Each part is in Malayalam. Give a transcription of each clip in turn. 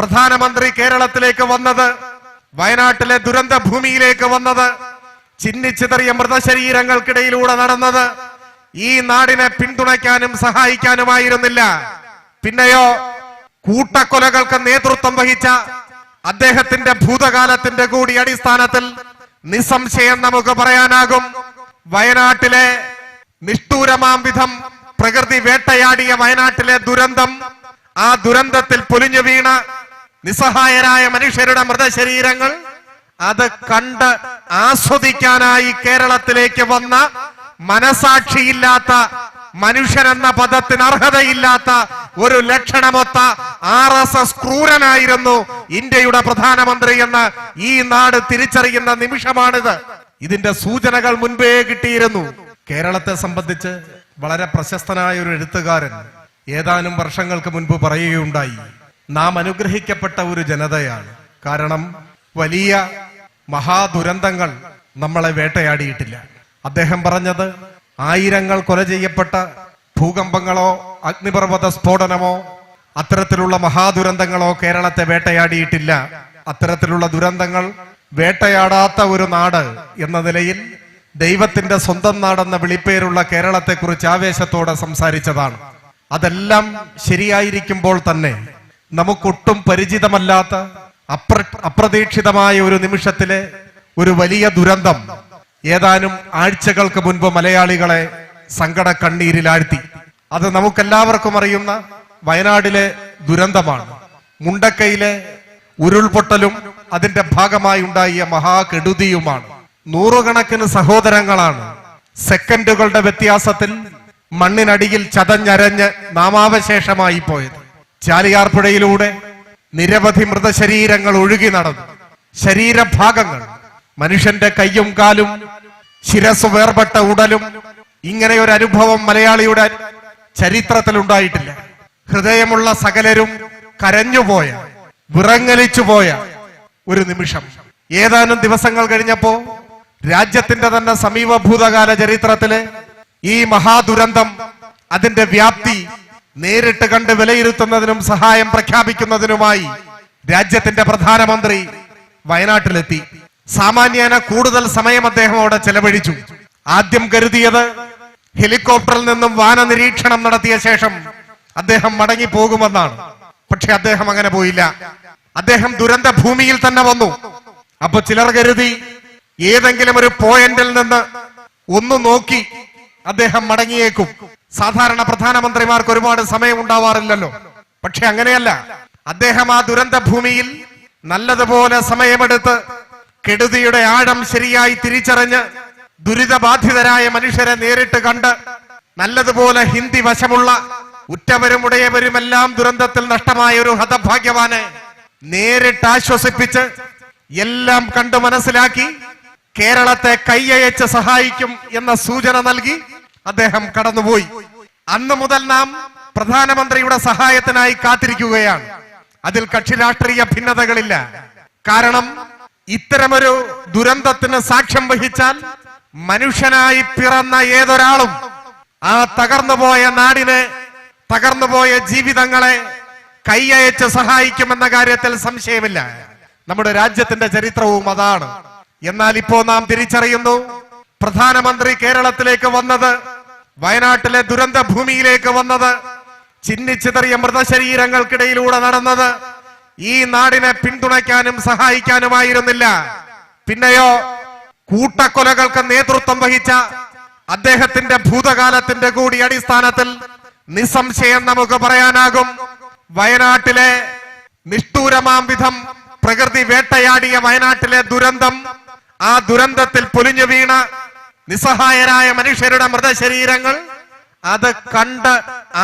പ്രധാനമന്ത്രി കേരളത്തിലേക്ക് വന്നത് വയനാട്ടിലെ ദുരന്ത ഭൂമിയിലേക്ക് വന്നത് ചിന്നിച്ചിതറിയ മൃതശരീരങ്ങൾക്കിടയിലൂടെ നടന്നത്. ഈ നാടിനെ പിന്തുണയ്ക്കാനും സഹായിക്കാനുമായിരുന്നില്ല. പിന്നെയോ കൂട്ടക്കൊലകൾക്ക് നേതൃത്വം വഹിച്ച അദ്ദേഹത്തിന്റെ ഭൂതകാലത്തിന്റെ കൂടി അടിസ്ഥാനത്തിൽ നിസ്സംശയം നമുക്ക് പറയാനാകും. വയനാട്ടിലെ നിഷ്ഠൂരമാം വിധം പ്രകൃതി വേട്ടയാടിയ വയനാട്ടിലെ ദുരന്തം ആ ദുരന്തത്തിൽ പൊലിഞ്ഞു വീണ നിസ്സഹായരായ മനുഷ്യരുടെ മൃതശരീരങ്ങൾ അത് കണ്ട് ആസ്വദിക്കാനായി കേരളത്തിലേക്ക് വന്ന മനസാക്ഷിയില്ലാത്ത മനുഷ്യൻ എന്ന പദത്തിന് അർഹതയില്ലാത്ത ഒരു ലക്ഷണമൊത്ത ആർ എസ് എസ് ക്രൂരനായിരുന്നു ഇന്ത്യയുടെ പ്രധാനമന്ത്രി എന്ന് ഈ നാട് തിരിച്ചറിയുന്ന നിമിഷമാണിത്. ഇതിന്റെ സൂചനകൾ മുൻപേ കിട്ടിയിരുന്നു. കേരളത്തെ സംബന്ധിച്ച് വളരെ പ്രശസ്തനായ ഒരു എഴുത്തുകാരൻ ഏതാനും വർഷങ്ങൾക്ക് മുൻപ് പറയുകയുണ്ടായി. നാം അനുഗ്രഹിക്കപ്പെട്ട ഒരു ജനതയാണ്. കാരണം വലിയ മഹാദുരന്തങ്ങൾ നമ്മളെ വേട്ടയാടിയിട്ടില്ല. അദ്ദേഹം പറഞ്ഞത് ആയിരങ്ങൾ കൊല ചെയ്യപ്പെട്ട ഭൂകമ്പങ്ങളോ അഗ്നിപർവത സ്ഫോടനമോ അത്തരത്തിലുള്ള മഹാദുരന്തങ്ങളോ കേരളത്തെ വേട്ടയാടിയിട്ടില്ല. അത്തരത്തിലുള്ള ദുരന്തങ്ങൾ വേട്ടയാടാത്ത ഒരു നാട് എന്ന നിലയിൽ ദൈവത്തിന്റെ സ്വന്തം നാടെന്ന വിളിപ്പേരുള്ള കേരളത്തെക്കുറിച്ച് ആവേശത്തോടെ സംസാരിച്ചതാണ്. അതെല്ലാം ശരിയായിരിക്കുമ്പോൾ തന്നെ നമുക്കൊട്ടും പരിചിതമല്ലാത്ത അപ്ര അപ്രതീക്ഷിതമായ ഒരു നിമിഷത്തിലെ ഒരു വലിയ ദുരന്തം ഏതാനും ആഴ്ചകൾക്ക് മുൻപ് മലയാളികളെ സങ്കട കണ്ണീരിലാഴ്ത്തി അത് നമുക്കെല്ലാവർക്കും അറിയുന്ന വയനാടിലെ ദുരന്തമാണ്. മുണ്ടക്കയിലെ ഉരുൾപൊട്ടലും അതിന്റെ ഭാഗമായി ഉണ്ടായ മഹാകെടുതിയുമാണ്. നൂറുകണക്കിന് സഹോദരങ്ങളാണ്. സെക്കൻഡുകളുടെ വ്യത്യാസത്തിൽ മണ്ണിനടിയിൽ ചതഞ്ഞരഞ്ഞ് നാമാവശേഷമായി പോയത്. ചാലിയാർ പുഴയിലൂടെ നിരവധി മൃതശരീരങ്ങൾ ഒഴുകി നടന്നു. ശരീരഭാഗങ്ങൾ മനുഷ്യന്റെ കയ്യും കാലും ശിരസ് വേർപെട്ട ഉടലും ഇങ്ങനെ ഒരു അനുഭവം മലയാളിയുടെ ചരിത്രത്തിൽ ഉണ്ടായിട്ടില്ല ഹൃദയമുള്ള സകലരും കരഞ്ഞുപോയ വിറങ്ങലിച്ചു പോയ ഒരു നിമിഷം. ഏതാനും ദിവസങ്ങൾ കഴിഞ്ഞപ്പോ രാജ്യത്തിന്റെ തന്നെ സമീപഭൂതകാല ചരിത്രത്തിലെ ഈ മഹാദുരന്തം അതിന്റെ വ്യാപ്തി നേരിട്ട് കണ്ട് വിലയിരുത്തുന്നതിനും സഹായം പ്രഖ്യാപിക്കുന്നതിനുമായി രാജ്യത്തിന്റെ പ്രധാനമന്ത്രി വയനാട്ടിലെത്തി. സാമാന്യേന കൂടുതൽ സമയം അദ്ദേഹം അവിടെ ചെലവഴിച്ചു. ആദ്യം കരുതിയത് ഹെലികോപ്റ്ററിൽ നിന്നും വാന നിരീക്ഷണം നടത്തിയ ശേഷം അദ്ദേഹം മടങ്ങി പോകുമെന്നാണ് പക്ഷെ അദ്ദേഹം അങ്ങനെ പോയില്ല. അദ്ദേഹം ദുരന്ത ഭൂമിയിൽ തന്നെ വന്നു. അപ്പൊ ചിലർ കരുതി ഏതെങ്കിലും ഒരു പോയിന്റിൽ നിന്ന് ഒന്ന് നോക്കി അദ്ദേഹം മടങ്ങിയേക്കും. സാധാരണ പ്രധാനമന്ത്രിമാർക്ക് ഒരുപാട് സമയം ഉണ്ടാവാറില്ലല്ലോ പക്ഷെ അങ്ങനെയല്ല. അദ്ദേഹം ആ ദുരന്ത ഭൂമിയിൽ നല്ലതുപോലെ സമയമെടുത്ത് കെടുതിയുടെ ആഴം ശരിയായി തിരിച്ചറിഞ്ഞ് ദുരിതബാധിതരായ മനുഷ്യരെ നേരിട്ട് കണ്ട് നല്ലതുപോലെ ഹിന്ദി വശമുള്ള ഉറ്റവരും ഉടയവരുമെല്ലാം ദുരന്തത്തിൽ നഷ്ടമായ ഒരു ഹതഭാഗ്യവാനെ നേരിട്ട് ആശ്വസിപ്പിച്ച് എല്ലാം കണ്ടു മനസ്സിലാക്കി കേരളത്തെ കൈയയച്ച് സഹായിക്കും എന്ന സൂചന നൽകി അദ്ദേഹം കടന്നുപോയി. അന്ന് മുതൽ നാം പ്രധാനമന്ത്രിയുടെ സഹായത്തിനായി കാത്തിരിക്കുകയാണ്. അതിൽ കക്ഷി രാഷ്ട്രീയ ഭിന്നതകളില്ല. കാരണം ഇത്തരമൊരു ദുരന്തത്തിന് സാക്ഷ്യം വഹിച്ചാൽ മനുഷ്യനായി പിറന്ന ഏതൊരാളും ആ തകർന്നുപോയ നാടിനെ തകർന്നുപോയ ജീവിതങ്ങളെ കൈയയച്ച് സഹായിക്കുമെന്ന കാര്യത്തിൽ സംശയമില്ല. നമ്മുടെ രാജ്യത്തിന്റെ ചരിത്രവും അതാണ്. എന്നാൽ ഇപ്പോ നാം തിരിച്ചറിയുന്നു പ്രധാനമന്ത്രി കേരളത്തിലേക്ക് വന്നത് വയനാട്ടിലെ ദുരന്ത ഭൂമിയിലേക്ക് വന്നത് ചിന്നിച്ചിതറിയ മൃതശരീരങ്ങൾക്കിടയിലൂടെ നടന്നത്. ഈ നാടിനെ പിന്തുണയ്ക്കാനും സഹായിക്കാനുമായിരുന്നില്ല. പിന്നെയോ കൂട്ടക്കൊലകൾക്ക് നേതൃത്വം വഹിച്ച അദ്ദേഹത്തിന്റെ ഭൂതകാലത്തിന്റെ കൂടി അടിസ്ഥാനത്തിൽ നിസ്സംശയം നമുക്ക് പറയാനാകും. വയനാട്ടിലെ നിഷ്ഠൂരമാം വിധം പ്രകൃതി വേട്ടയാടിയ വയനാട്ടിലെ ദുരന്തം ആ ദുരന്തത്തിൽ പൊലിഞ്ഞു വീണ നിസ്സഹായരായ മനുഷ്യരുടെ മൃതശരീരങ്ങൾ അത് കണ്ട്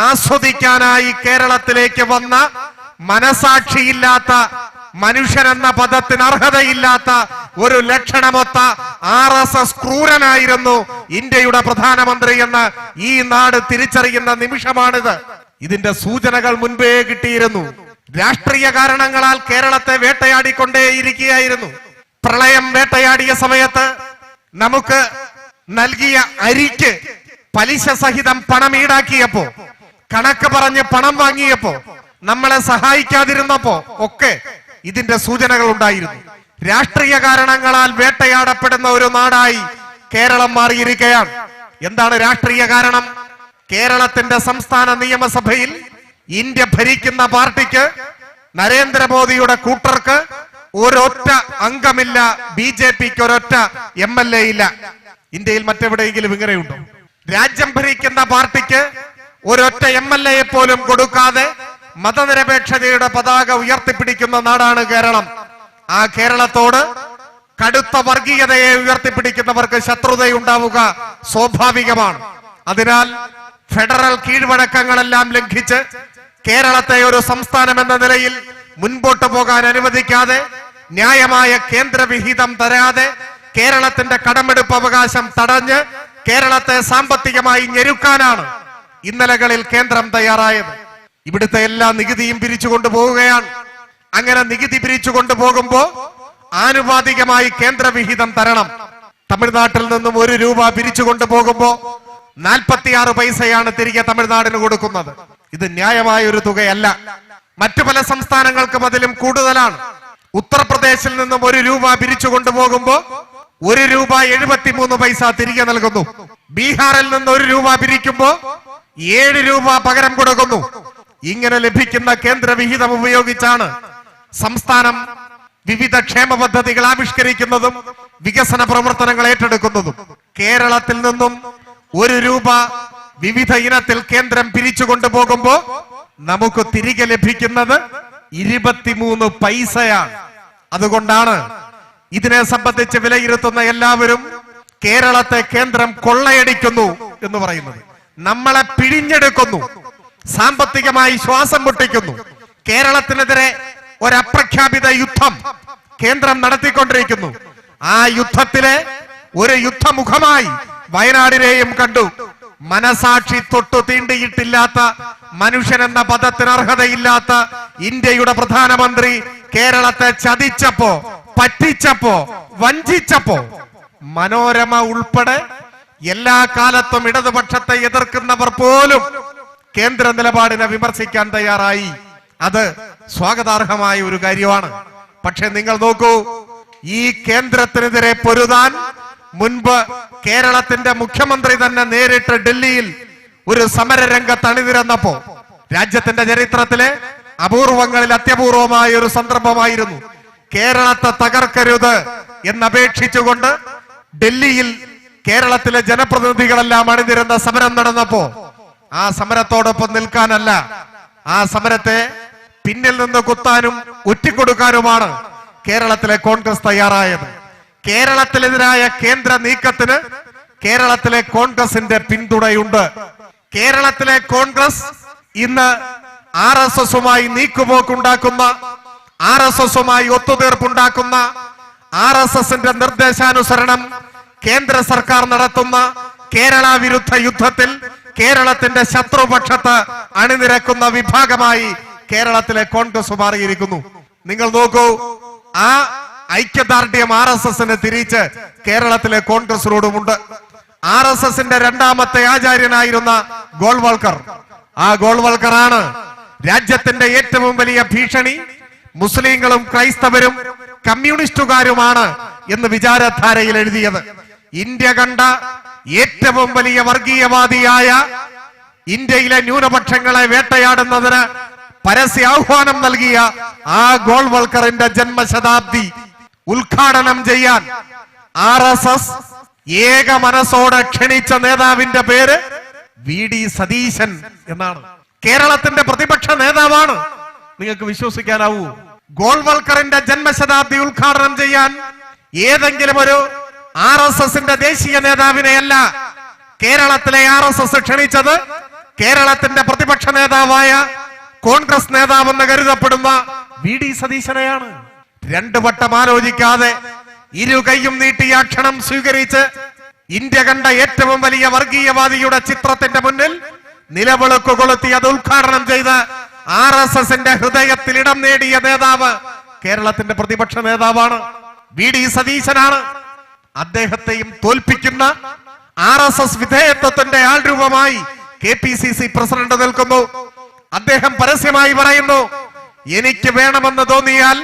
ആസ്വദിക്കാനായി കേരളത്തിലേക്ക് വന്ന മനസാക്ഷിയില്ലാത്ത മനുഷ്യൻ എന്ന പദത്തിന് അർഹതയില്ലാത്ത ഒരു ലക്ഷണമൊത്ത ആർ എസ് എസ് ക്രൂരനായിരുന്നു ഇന്ത്യയുടെ പ്രധാനമന്ത്രി എന്ന് ഈ നാട് തിരിച്ചറിയുന്ന നിമിഷമാണിത്. ഇതിന്റെ സൂചനകൾ മുൻപേ കിട്ടിയിരുന്നു. രാഷ്ട്രീയ കാരണങ്ങളാൽ കേരളത്തെ വേട്ടയാടിക്കൊണ്ടേയിരിക്കുകയായിരുന്നു. പ്രളയം വേട്ടയാടിയ സമയത്ത് നമുക്ക് നൽകിയ അരിക്ക് പലിശ സഹിതം പണം ഈടാക്കിയപ്പോ കണക്ക് പറഞ്ഞ് പണം വാങ്ങിയപ്പോ നമ്മളെ സഹായിക്കാതിരുന്നപ്പോ ഒക്കെ ഇതിന്റെ സൂചനകൾ ഉണ്ടായിരുന്നു. രാഷ്ട്രീയ കാരണങ്ങളാൽ വേട്ടയാടപ്പെടുന്ന ഒരു നാടായി കേരളം മാറിയിരിക്കുകയാണ്. എന്താണ് രാഷ്ട്രീയ കാരണം? കേരളത്തിന്റെ സംസ്ഥാന നിയമസഭയിൽ ഇന്ത്യ ഭരിക്കുന്ന പാർട്ടിക്ക് നരേന്ദ്രമോദിയുടെ കൂട്ടർക്ക് ഒരൊറ്റ അംഗമില്ല ബി ജെ പിക്ക് ഒരൊറ്റ എം എൽ എ ഇല്ല. ഇന്ത്യയിൽ മറ്റെവിടെയെങ്കിലും ഇങ്ങനെയുണ്ടോ? രാജ്യം ഭരിക്കുന്ന പാർട്ടിക്ക് ഒരൊറ്റ എം എൽ എയെ പോലും കൊടുക്കാതെ മതനിരപേക്ഷതയുടെ പതാക ഉയർത്തിപ്പിടിക്കുന്ന നാടാണ് കേരളം. ആ കേരളത്തോട് കടുത്ത വർഗീയതയെ ഉയർത്തിപ്പിടിക്കുന്നവർക്ക് ശത്രുതയുണ്ടാവുക സ്വാഭാവികമാണ്. അതിനാൽ ഫെഡറൽ കീഴ്വഴക്കങ്ങളെല്ലാം ലംഘിച്ച് കേരളത്തെ ഒരു സംസ്ഥാനം എന്ന നിലയിൽ മുൻപോട്ട് പോകാൻ അനുവദിക്കാതെ ന്യായമായ കേന്ദ്രവിഹിതം തരാതെ കേരളത്തിന്റെ കടമെടുപ്പ് അവകാശം തടഞ്ഞ് കേരളത്തെ സാമ്പത്തികമായി ഞെരുക്കാനാണ് ഇന്നലകളിൽ കേന്ദ്രം തയ്യാറായത്. ഇവിടുത്തെ എല്ലാ നികുതിയും പിരിച്ചു കൊണ്ടുപോവുകയാണ്. അങ്ങനെ നികുതി പിരിച്ചു കൊണ്ടുപോകുമ്പോ ആനുപാതികമായി കേന്ദ്രവിഹിതം തരണം. തമിഴ്നാട്ടിൽ നിന്നും ഒരു രൂപ പിരിച്ചു കൊണ്ടുപോകുമ്പോ നാൽപ്പത്തിയാറ് പൈസയാണ് തിരികെ തമിഴ്നാടിന് കൊടുക്കുന്നത്. ഇത് ന്യായമായ ഒരു തുകയല്ല. മറ്റു പല സംസ്ഥാനങ്ങൾക്കും അതിലും കൂടുതലാണ്. ഉത്തർപ്രദേശിൽ നിന്നും ഒരു രൂപ പിരിച്ചു കൊണ്ടുപോകുമ്പോ ഒരു രൂപ എഴുപത്തിമൂന്ന് പൈസ തിരികെ നൽകുന്നു. ബീഹാറിൽ നിന്ന് ഒരു രൂപ പിരിക്കുമ്പോ ഏഴ് രൂപ പകരം കൊടുക്കുന്നു. ഇങ്ങനെ ലഭിക്കുന്ന കേന്ദ്ര വിഹിതം ഉപയോഗിച്ചാണ് സംസ്ഥാനം വിവിധ ക്ഷേമ പദ്ധതികൾ ആവിഷ്കരിക്കുന്നതും വികസന പ്രവർത്തനങ്ങൾ ഏറ്റെടുക്കുന്നതും. കേരളത്തിൽ നിന്നും ഒരു രൂപ വിവിധ ഇനത്തിൽ കേന്ദ്രം പിരിച്ചു കൊണ്ടുപോകുമ്പോ നമുക്ക് തിരികെ ലഭിക്കുന്നത് ഇരുപത്തിമൂന്ന് പൈസയാണ്. അതുകൊണ്ടാണ് ഇതിനെ സംബന്ധിച്ച് വിലയിരുത്തുന്ന എല്ലാവരും കേരളത്തെ കേന്ദ്രം കൊള്ളയടിക്കുന്നു എന്ന് പറയുന്നത്. നമ്മളെ പിഴിഞ്ഞെടുക്കുന്നു. സാമ്പത്തികമായി ശ്വാസം മുട്ടിക്കുന്നു. കേരളത്തിനെതിരെ ഒരപ്രഖ്യാപിത യുദ്ധം കേന്ദ്രം നടത്തിക്കൊണ്ടിരിക്കുന്നു. ആ യുദ്ധത്തിലെ ഒരു യുദ്ധമുഖമായി വയനാടിനെയും കണ്ടു. മനസാക്ഷി തൊട്ടു തീണ്ടിയിട്ടില്ലാത്ത മനുഷ്യൻ എന്ന പദത്തിന് അർഹതയില്ലാത്ത ഇന്ത്യയുടെ പ്രധാനമന്ത്രി കേരളത്തെ ചതിച്ചപ്പോ പറ്റിച്ചപ്പോ വഞ്ചിച്ചപ്പോ മനോരമ ഉൾപ്പെടെ എല്ലാ കാലത്തും ഇടതുപക്ഷത്തെ എതിർക്കുന്നവർ പോലും കേന്ദ്ര നിലപാടിനെ വിമർശിക്കാൻ തയ്യാറായി. അത് സ്വാഗതാർഹമായ ഒരു കാര്യമാണ്. പക്ഷെ നിങ്ങൾ നോക്കൂ ഈ കേന്ദ്രത്തിനെതിരെ പൊരുതാൻ മുൻപ് കേരളത്തിന്റെ മുഖ്യമന്ത്രി തന്നെ നേരിട്ട് ഡൽഹിയിൽ ഒരു സമരരംഗത്ത് അണിതിരുന്നപ്പോ രാജ്യത്തിന്റെ ചരിത്രത്തിലെ അപൂർവങ്ങളിൽ അത്യപൂർവമായ ഒരു സന്ദർഭമായിരുന്നു. കേരളത്തെ തകർക്കരുത് എന്നപേക്ഷിച്ചുകൊണ്ട് ഡൽഹിയിൽ കേരളത്തിലെ ജനപ്രതിനിധികളെല്ലാം അണിനിരുന്ന സമരം നടന്നപ്പോ ആ സമരത്തോടൊപ്പം നിൽക്കാനല്ല ആ സമരത്തെ പിന്നിൽ നിന്ന് കുത്താനും ഒറ്റിക്കൊടുക്കാനുമാണ് കേരളത്തിലെ കോൺഗ്രസ് തയ്യാറായത്. കേരളത്തിനെതിരായ കേന്ദ്ര നീക്കത്തിന് കേരളത്തിലെ കോൺഗ്രസിന്റെ പിന്തുണയുണ്ട്. കേരളത്തിലെ കോൺഗ്രസ് ഇന്ന് ആർ എസ് എസുമായി നീക്കുപോക്കുണ്ടാക്കുന്ന ആർ എസ് എസുമായി ഒത്തുതീർപ്പുണ്ടാക്കുന്ന ആർ എസ് എസിന്റെ നിർദ്ദേശാനുസരണം കേന്ദ്ര സർക്കാർ നടത്തുന്ന കേരള വിരുദ്ധ യുദ്ധത്തിൽ കേരളത്തിന്റെ ശത്രുപക്ഷത്ത് അണിനിരക്കുന്ന വിഭാഗമായി കേരളത്തിലെ കോൺഗ്രസ് മാറിയിരിക്കുന്നു. നിങ്ങൾ നോക്കൂ ആ ഐക്യദാർഢ്യം ആർ എസ് എസിന് തിരിച്ച് കേരളത്തിലെ കോൺഗ്രസിനോടുമുണ്ട്. ആർ എസ് എസിന്റെ രണ്ടാമത്തെ ആചാര്യനായിരുന്ന ഗോൾവൾക്കർ ആ ഗോൾവൾക്കറാണ് രാജ്യത്തിന്റെ ഏറ്റവും വലിയ ഭീഷണി. മുസ്ലിങ്ങളും ക്രൈസ്തവരും കമ്മ്യൂണിസ്റ്റുകാരുമാണ് എന്ന് വിചാരധാരയിൽ എഴുതിയത്. ഇന്ത്യ കണ്ട ഏറ്റവും വലിയ വർഗീയവാദിയായ ഇന്ത്യയിലെ ന്യൂനപക്ഷങ്ങളെ വേട്ടയാടുന്നതിന് പരസ്യ ആഹ്വാനം നൽകിയ ആ ഗോൾവൾക്കറിന്റെ ജന്മശതാബ്ദി ഉദ്ഘാടനം ചെയ്യാൻ ആർ എസ് എസ് ഏക മനസ്സോടെ ക്ഷണിച്ച നേതാവിന്റെ പേര് വി ഡി സതീശൻ എന്നാണ്. കേരളത്തിന്റെ പ്രതിപക്ഷ നേതാവാണ്. നിങ്ങൾക്ക് വിശ്വസിക്കാനാവൂ. ഗോൾവൽക്കറിന്റെ ജന്മശതാബ്ദി ഉദ്ഘാടനം ചെയ്യാൻ ഏതെങ്കിലും ഒരു ആർ എസ് എസിന്റെ ദേശീയ നേതാവിനെയല്ല കേരളത്തിലെ ആർ എസ് എസ് ക്ഷണിച്ചത് കേരളത്തിന്റെ പ്രതിപക്ഷ നേതാവായ കോൺഗ്രസ് നേതാവെന്ന് കരുതപ്പെടുന്ന വി ഡി സതീശനെയാണ്. രണ്ടു വട്ടം ആലോചിക്കാതെ ഇരു കൈയും നീട്ടി ആ ക്ഷണം സ്വീകരിച്ച് ഇന്ത്യ കണ്ട ഏറ്റവും വലിയ വർഗീയവാദിയുടെ ചിത്രത്തിന്റെ മുന്നിൽ നിലവിളക്ക് കൊളുത്തി അത് ഉദ്ഘാടനം ചെയ്ത് ആർ എസ് എസിന്റെ ഹൃദയത്തിൽ ഇടം നേടിയ നേതാവ് കേരളത്തിന്റെ പ്രതിപക്ഷ നേതാവാണ്. വി ഡി സതീശനാണ്. അദ്ദേഹത്തെയും തോൽപ്പിക്കുന്ന ആർ എസ് എസ് വിധേയത്വത്തിന്റെ ആൾരൂപമായി K P C C president നിൽക്കുന്നു. അദ്ദേഹം പരസ്യമായി പറയുന്നു എനിക്ക് വേണമെന്ന് തോന്നിയാൽ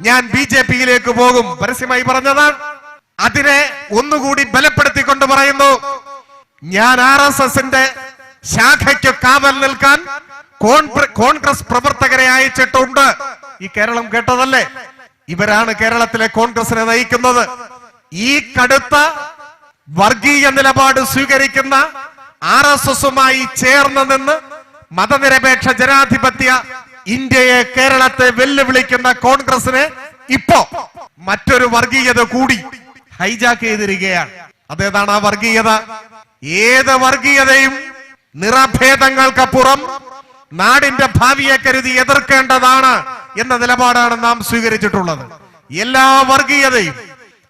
ഞാൻ ബി ജെ പിയിലേക്ക് പോകും. പരസ്യമായി പറഞ്ഞതാണ്. അതിനെ ഒന്നുകൂടി ബലപ്പെടുത്തിക്കൊണ്ട് പറയുന്നു. ഞാൻ ആർ എസ് എസിന്റെ ശാഖയ്ക്ക് കാവൽ നിൽക്കാൻ കോൺഗ്രസ് പ്രവർത്തകരെ അയച്ചിട്ടുണ്ട്. ഈ കേരളം കേട്ടതല്ലേ? ഇവരാണ് കേരളത്തിലെ കോൺഗ്രസിനെ നയിക്കുന്നത്. ഈ കടുത്ത വർഗീയ നിലപാട് സ്വീകരിക്കുന്ന ആർ എസ് എസുമായി ചേർന്ന് നിന്ന് മതനിരപേക്ഷ ജനാധിപത്യ ഇന്ത്യയെ കേരളത്തെ വെല്ലുവിളിക്കുന്ന കോൺഗ്രസിന് ഇപ്പോ മറ്റൊരു വർഗീയത കൂടി ഹൈജാക്ക് ചെയ്തിരിക്കുകയാണ്. അതേതാണ് ആ വർഗീയത? ഏത് വർഗീയതയും നിറഭേദങ്ങൾക്കപ്പുറം നാടിന്റെ ഭാവിയെ കരുതി എതിർക്കേണ്ടതാണ് എന്ന നിലപാടാണ് നാം സ്വീകരിച്ചിട്ടുള്ളത്. എല്ലാ വർഗീയതയും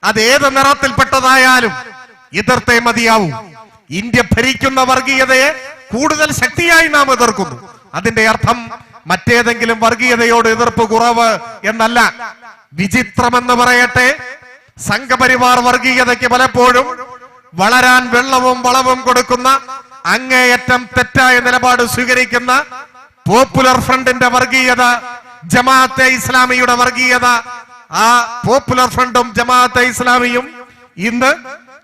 അത് ഏത് നിറത്തിൽപ്പെട്ടതായാലും എതിർത്തേ മതിയാവും. ഇന്ത്യ ഭരിക്കുന്ന വർഗീയതയെ കൂടുതൽ ശക്തിയായി നാം എതിർക്കുന്നു. അതിന്റെ അർത്ഥം മറ്റേതെങ്കിലും വർഗീയതയോട് എതിർപ്പ് കുറവ് എന്നല്ല. വിചിത്രമെന്ന് പറയട്ടെ സംഘപരിവാർ വർഗീയതയ്ക്ക് പലപ്പോഴും വളരാൻ വെള്ളവും വളവും കൊടുക്കുന്ന അങ്ങേയറ്റം തെറ്റായ നിലപാട് സ്വീകരിക്കുന്ന പോപ്പുലർ ഫ്രണ്ടിന്റെ വർഗീയത ജമാഅത്തെ ഇസ്ലാമിയുടെ വർഗീയത ആ പോപ്പുലർ ഫ്രണ്ടും ജമാഅത്തെ ഇസ്ലാമിയും ഇന്ന്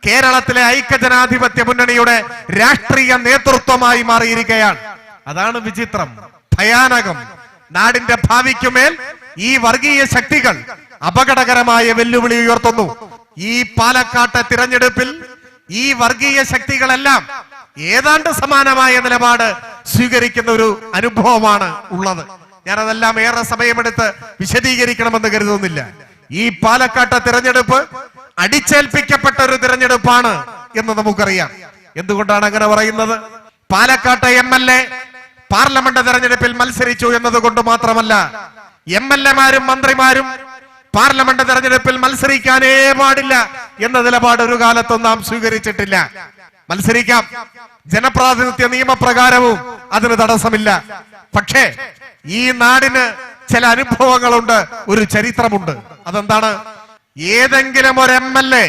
കേരളത്തിലെ ഐക്യജനാധിപത്യ മുന്നണിയുടെ രാഷ്ട്രീയ നേതൃത്വമായി മാറിയിരിക്കുകയാണ്. അതാണ് വിചിത്രം. ഭയാനകം. നാടിന്റെ ഭാവിക്കുമേൽ ഈ വർഗീയ ശക്തികൾ അപകടകരമായ വെല്ലുവിളി ഉയർത്തുന്നു. ഈ പാലക്കാട്ടെ തിരഞ്ഞെടുപ്പിൽ ഈ വർഗീയ ശക്തികളെല്ലാം ഏതാണ്ട് സമാനമായ നിലപാട് സ്വീകരിക്കുന്ന ഒരു അനുഭവമാണ് ഉള്ളത്. ഞാൻ ഞാനതെല്ലാം ഏറെ സമയമെടുത്ത് വിശദീകരിക്കണമെന്ന് കരുതുന്നില്ല. ഈ പാലക്കാട്ടെ തിരഞ്ഞെടുപ്പ് അടിച്ചേൽപ്പിക്കപ്പെട്ട ഒരു തിരഞ്ഞെടുപ്പാണ് എന്ന് നമുക്കറിയാം. എന്തുകൊണ്ടാണ് അങ്ങനെ പറയുന്നത്? പാലക്കാട്ടെ എം എൽ എ പാർലമെന്റ് തെരഞ്ഞെടുപ്പിൽ മത്സരിച്ചു എന്നതുകൊണ്ട് മാത്രമല്ല എം എൽ എമാരും മന്ത്രിമാരും പാർലമെന്റ് തെരഞ്ഞെടുപ്പിൽ മത്സരിക്കാനേ പാടില്ല എന്ന നിലപാട് ഒരു കാലത്തും നാം സ്വീകരിച്ചിട്ടില്ല. മത്സരിക്കാം. ജനപ്രാതിനിധ്യ നിയമപ്രകാരവും അതിന് തടസ്സമില്ല. പക്ഷേ ഈ നാടിന് ചില അനുഭവങ്ങളുണ്ട് ഒരു ചരിത്രമുണ്ട്. അതെന്താണ്? ഏതെങ്കിലും ഒരു എം എൽ എ